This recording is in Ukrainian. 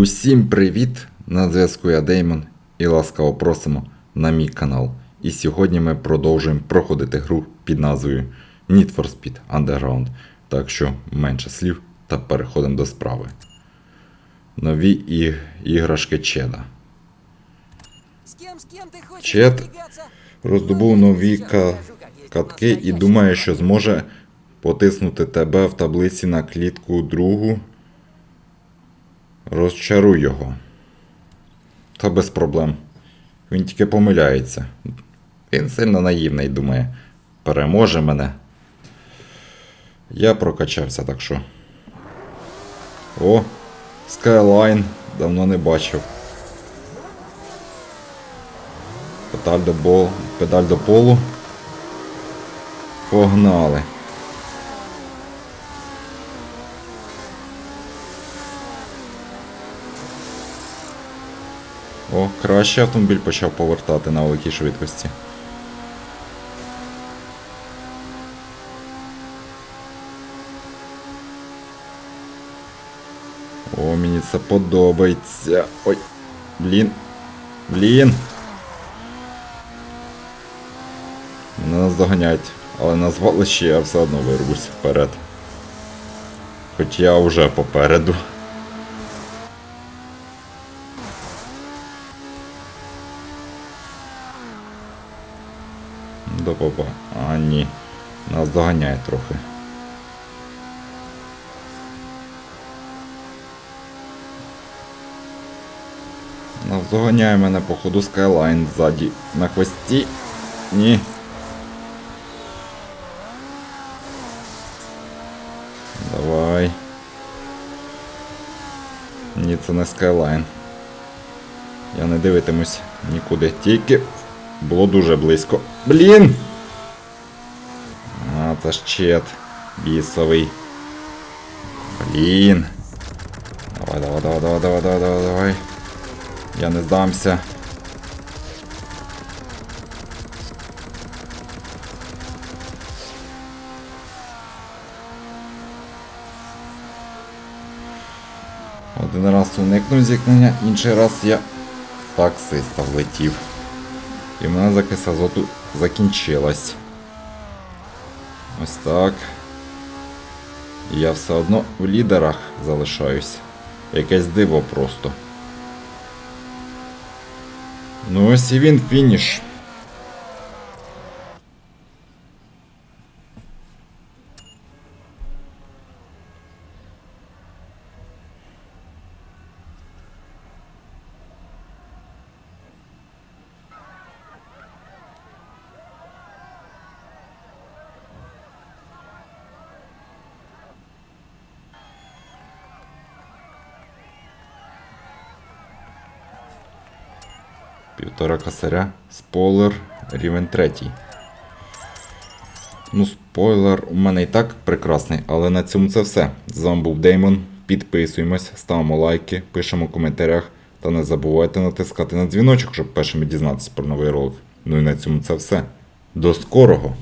Усім привіт! На зв'язку я Деймон і ласкаво просимо на мій канал. І сьогодні ми продовжуємо проходити гру під назвою Need for Speed Underground. Так що менше слів та переходимо до справи. Нові і... іграшки Чеда. Потягаться? Роздобув нові ка... катки і думає, що зможе потиснути тебе в таблиці на клітку другу. Розчаруй його. Та без проблем. Він тільки помиляється. Він сильно наївний, думає. Переможе мене. Я прокачався, так що. О, Skyline. Давно не бачив. Педаль до, бол... Педаль до полу. Погнали. О, краще автомобіль почав повертати на великій швидкості. О, мені це подобається. Ой, блін. Блін. Мене нас доганять, але назвали ще я все одно вирвусь вперед. Хоч я вже попереду. До попа. А, ні. Нас доганяє трохи. Нас доганяє мене по ходу Skyline ззаді на хвості. Ні. Давай. Ні, це не Skyline. Я не дивитимусь нікуди. Тільки було дуже близько. Блін! А, це ж чет. Бісовий. Блін. Давай, давай, давай, давай, давай, давай, давай, давай. Я не здамся. Один раз уникнув зіткнення, інший раз я в таксиста влетів. І в мене закис азоту закінчилась. Ось так. Я все одно в лідерах залишаюсь. Якесь диво просто. Ну ось і він фініш. Півтора косаря. Спойлер, рівень третій. Ну, спойлер у мене і так прекрасний, але на цьому це все. З вами був Деймон. Підписуємось, ставимо лайки, пишемо в коментарях та не забувайте натискати на дзвіночок, щоб першими дізнатися про новий ролик. Ну і на цьому це все. До скорого!